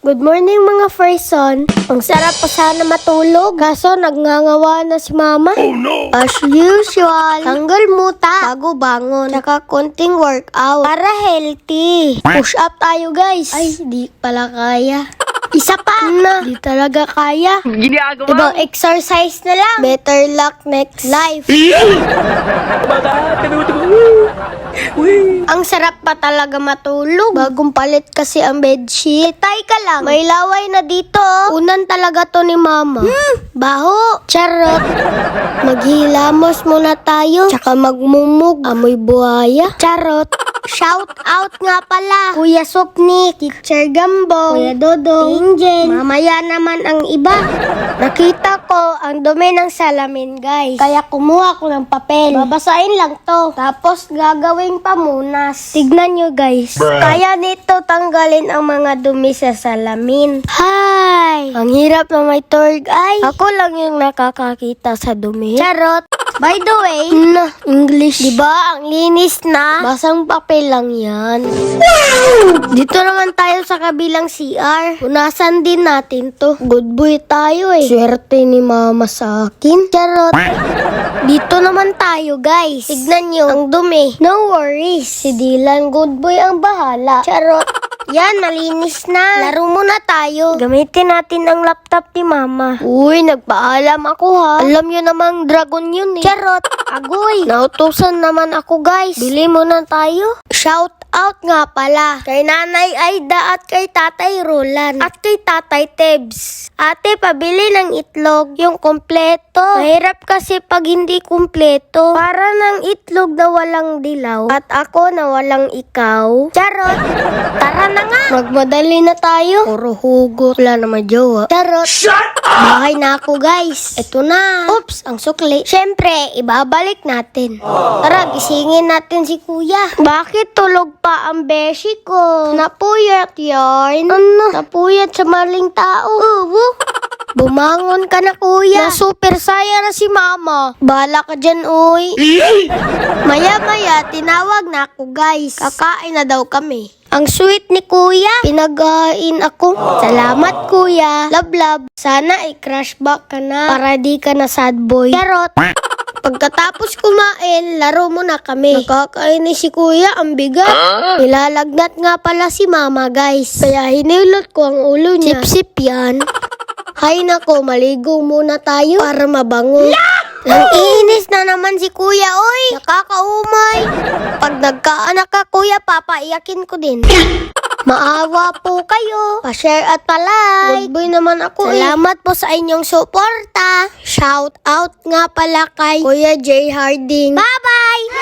Good morning mga person. Ang sarap pa sana matulog. Kaso nagngangawa na si mama. Oh no! As usual, tanggal muta bago bangon. Tsaka konting workout para healthy. Push up tayo guys. Ay, di pala kaya. Isa pa! Na, di talaga kaya. Ginagawa Ibang exercise na lang. Better luck next life. Kanuto ko. Ang sarap pa talaga matulog. Bagong palit kasi ang bedsheet. Tay ka lang. May laway na dito. Unan talaga to ni mama. Hmm, baho. Charot. Maghilamos muna tayo. Tsaka magmumug. Amoy buhaya. Charot. Shout out nga pala. Kuya Sopni, Teacher Gambo, Kuya Dodo, Angel. Mamaya naman ang iba. Nakita ko ang dumi ng salamin, guys. Kaya kumuha ko ng papel. Babasahin lang to. Tapos gagawing pamunas. Tignan nyo, guys. Bruh. Kaya nito tanggalin ang mga dumi sa salamin. Hi! Ang hirap na may third eye. Ako lang yung nakakakita sa dumi. Charot! By the way, na, English. Diba? Ang linis na. Basang papel lang yan. Dito naman tayo sa kabilang CR. Punasan din natin to. Good boy tayo eh. Swerte ni mama sa akin. Charot. Dito naman tayo guys. Tignan nyo, ang dumi. No worries. Si Dylan, good boy ang bahala. Charot. Yan, malinis na. Laro muna tayo. Gamitin natin ang laptop ni Mama. Uy, nagpaalam ako ha. Alam nyo namang dragon yun eh. Charot. Agoy. Nautusan naman ako guys. Bili muna tayo. Shout out nga pala kay Nanay Aida at kay Tatay Roland at kay Tatay Tebs. Ate, pabili ng itlog yung kompleto. Mahirap kasi pag hindi kompleto. Para ng itlog na walang dilaw at ako na walang ikaw. Charot! Tara na nga! Magmadali na tayo. Puro hugot. Wala naman jowa. Charot! Shut up! Bahay na ako guys. Ito na. Oops, ang sukli. Siyempre, ibabalik natin. Tara, gisingin natin si kuya. Bakit tulog pa ang beshi ko? Napuyat yarn. Ano? Napuyat sa maling tao. Uwo. Bumangon ka na kuya. Na super saya na si mama. Bala ka dyan, uy. Maya-maya, tinawag na ako guys. Kakain na daw kami. Ang sweet ni kuya. Pinagain ako. Salamat kuya. Love love. Sana i-crush back ka na. Para di ka na sad boy. Charot. Pagkatapos kumain, laro mo na kami. Nakakainis si kuya, ang bigat. Nilalagnat nga pala si mama guys. Kaya hinilot ko ang ulo niya. Sip-sip yan. Hay nako, maligo muna tayo para mabango. Ang inis na naman si kuya, oy! Nakakaumay! Pag nagkaanak ka, kuya, papaiyakin ko din. Maawa po kayo. Pa-share at pa-like. Good boy naman ako Salamat po sa inyong suporta. Shout out nga pala kay Kuya J. Harding. Bye-bye!